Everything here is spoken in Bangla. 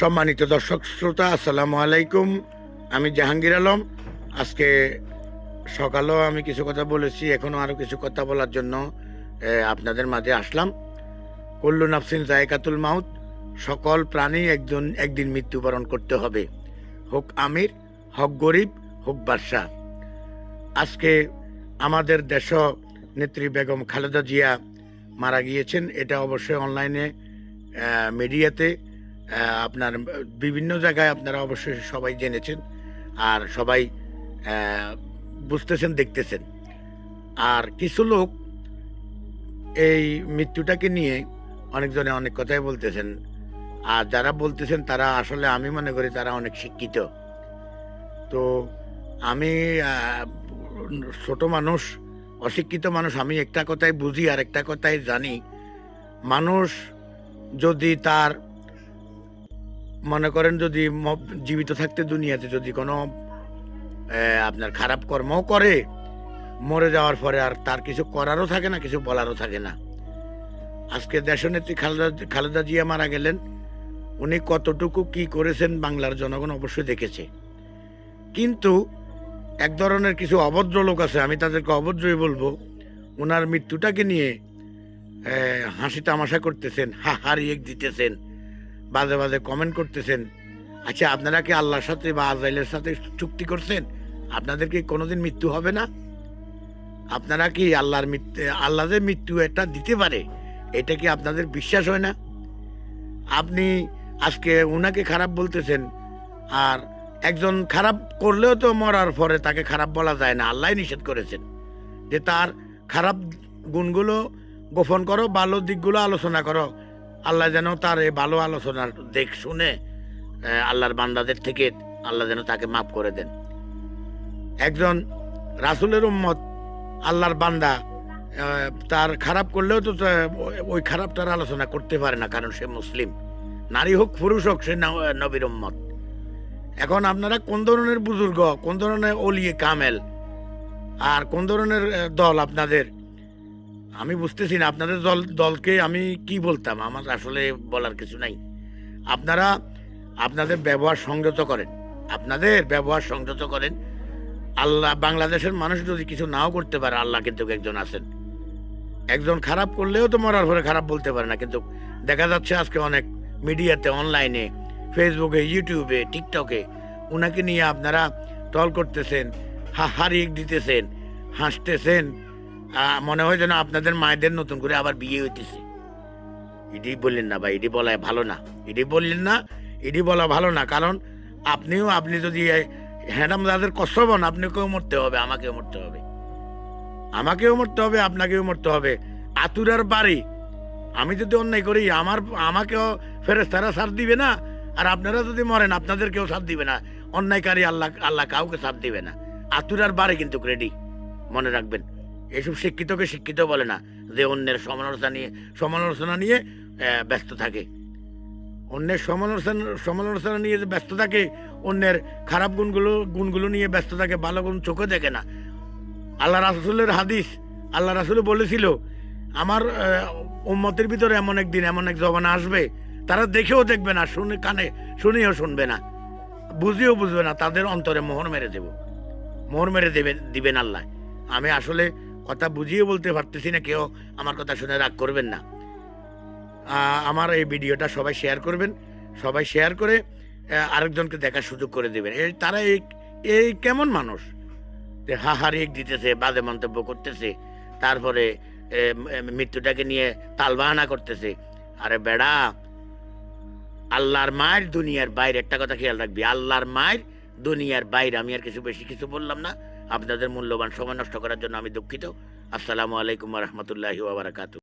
সম্মানিত দর্শক শ্রোতা, আসসালামু আলাইকুম। আমি জাহাঙ্গীর আলম। আজকে সকালেও আমি কিছু কথা বলেছি এখনও আরও কিছু কথা বলার জন্য আপনাদের মাঝে আসলাম। কল্লু নাফসিন জায়কাতুল মাউত, সকল প্রাণী একজন, একদিন মৃত্যুবরণ করতে হবে। হোক আমির, হোক গরিব, হোক বাদশাহ। আজকে আমাদের দেশ নেত্রী বেগম খালেদা জিয়া মারা গিয়েছেন। এটা অবশ্যই অনলাইনে মিডিয়াতে আপনার বিভিন্ন জায়গায় আপনারা অবশ্যই সবাই জেনেছেন আর সবাই বুঝতেছেন, দেখতেছেন। আর কিছু লোক এই মৃত্যুটাকে নিয়ে অনেকজনে অনেক কথাই বলতেছেন। আর যারা বলতেছেন, তারা আসলে আমি মনে করি তারা অনেক শিক্ষিত। তো আমি ছোট মানুষ, অশিক্ষিত মানুষ, আমি একটা কথাই বুঝি আর একটা কথাই জানি। মানুষ যদি তার মনে করেন যদি জীবিত থাকতে দুনিয়াতে যদি কোনো আপনার খারাপ কর্মও করে, মরে যাওয়ার পরে আর তার কিছু করারও থাকে না, কিছু বলারও থাকে না। আজকে দেশনেত্রী খালেদা খালেদা জিয়া মারা গেলেন, উনি কতটুকু কি করেছেন বাংলার জনগণ অবশ্যই দেখেছে। কিন্তু এক ধরনের কিছু অভদ্র লোক আছে, আমি তাদেরকে অভদ্রই বলব ওনার মৃত্যুটাকে নিয়ে হাসি তামাশা করতেছেন হা হারিয়ে দিতেছেন। বাজে বাজে কমেন্ট করতেছেন। আচ্ছা আপনারা কি আল্লাহর সাথে বা আজরাইলের সাথে চুক্তি করছেন? আপনাদের কি কোনোদিন মৃত্যু হবে না? আপনারা কি আল্লাহর মৃত্যু, আল্লাহ যে মৃত্যু একটা দিতে পারে, এটা কি আপনাদের বিশ্বাস হয় না? আপনি আজকে উনাকে খারাপ বলতেছেন, আর একজন খারাপ করলেও তো মরার পরে তাকে খারাপ বলা যায় না আল্লাহ নিষেধ করেছেন। যে তার খারাপ গুণগুলো গোপন করো, ভালো দিকগুলো আলোচনা করো আল্লাহ যেন তার এই ভালো আলোচনার দেখ শুনে আল্লাহর বান্দাদের থেকে আল্লাহ যেন তাকে মাফ করে দেন। একজন রাসুলের উম্মত, আল্লাহর বান্দা তার খারাপ করলেও তো ওই খারাপটার আলোচনা করতে পারে না, কারণ সে মুসলিম। নারী হোক, পুরুষ হোক, সে নবীর উম্মত। এখন আপনারা কোন ধরনের বুজুর্গ, কোন ধরনের অলিয়ে কামেল, আর কোন ধরনের দল আপনাদের আমি বুঝতেছি না, আপনাদের দল, দলকে আমি কি বলতাম? আমার আসলে বলার কিছু নাই। আপনারা, আপনাদের ব্যবহার সংযত করেন। আপনাদের ব্যবহার সংযত করেন। আল্লাহ, বাংলাদেশের মানুষ যদি কিছু নাও করতে পারে, আল্লাহ কিন্তু একজন আছেন। একজন খারাপ করলেও তো মরার পরে খারাপ বলতে পারে না, কিন্তু দেখা যাচ্ছে আজকে অনেক মিডিয়াতে, অনলাইনে, ফেসবুকে, ইউটিউবে, টিকটকে ওনাকে নিয়ে আপনারা টল করতেছেন, হা, হারিয়ে দিতেছেন, হাসতেছেন মনে হয় যেন আপনাদের মায়েদের নতুন করে আবার বিয়ে হইতেছে। এটি বললেন না ভাই এটি বলা ভালো না। এটি বললেন না এটি বলা ভালো না, কারণ আপনিও, আপনি যদি হ্যাডাম দাদের কষ্ট হন আপনাকেও মরতে হবে, আমাকেও মরতে হবে। আমাকেও মরতে হবে, আপনাকেও মরতে হবে। আতুরার বাড়ি, আমি যদি অন্যায় করি, আমার, আমাকেও ফেরেস তারা সাথ দিবে না, আর আপনারা যদি মরেন, আপনাদেরকেও সাথ দিবে না। অন্যায়কারী আল্লাহ আল্লাহ কাউকে সাথ দিবে না। আতুরার বাড়ি কিন্তু রেডি মনে রাখবেন। এসব শিক্ষিতকে শিক্ষিত বলে না, যে অন্যের সমালোচনা নিয়ে সমালোচনা নিয়ে ব্যস্ত থাকে। অন্যের সমালোচনা সমালোচনা নিয়ে যে ব্যস্ত থাকে, অন্যের খারাপ গুণগুলো গুণগুলো নিয়ে ব্যস্ত থাকে, ভালো গুণ চোখে দেখে না। আল্লাহ রাসুলের হাদিস, আল্লাহ রাসুল বলেছিল, আমার উম্মতের ভিতরে এমন একদিন এমন এক জবানা আসবে, তারা দেখেও দেখবে না, শুনে, কানে শুনেও শুনবে না। বুঝিও বুঝবে না, তাদের অন্তরে মোহর মেরে দেব। মোহর মেরে দেবে, দিবেন আল্লাহ। আমি আসলে কথা বুঝিয়ে বলতে পারতেছি না, কেউ আমার কথা শুনে রাগ করবেন না। আমার এই ভিডিওটা সবাই শেয়ার করবেন, সবাই শেয়ার করে আরেকজনকে দেখার সুযোগ করে দেবেন। এই, তারা এই এই কেমন মানুষ? যে হা হারিয়ে দিতেছে, বাজে মন্তব্য করতেছে, তারপরে মৃত্যুটাকে নিয়ে তালবাহানা করতেছে। আরে বেড়া, আল্লাহর মায়ের দুনিয়ার বাইরে একটা কথা খেয়াল রাখবি। আল্লাহর মায়ের দুনিয়ার বাইরে আমি আর কিছু বেশি কিছু বললাম না। আপনাদের মূল্যবান সময় নষ্ট করার জন্য আমি দুঃখিত। আসসালামু আলাইকুম রহমতুল্লাহি ওবরাকাতু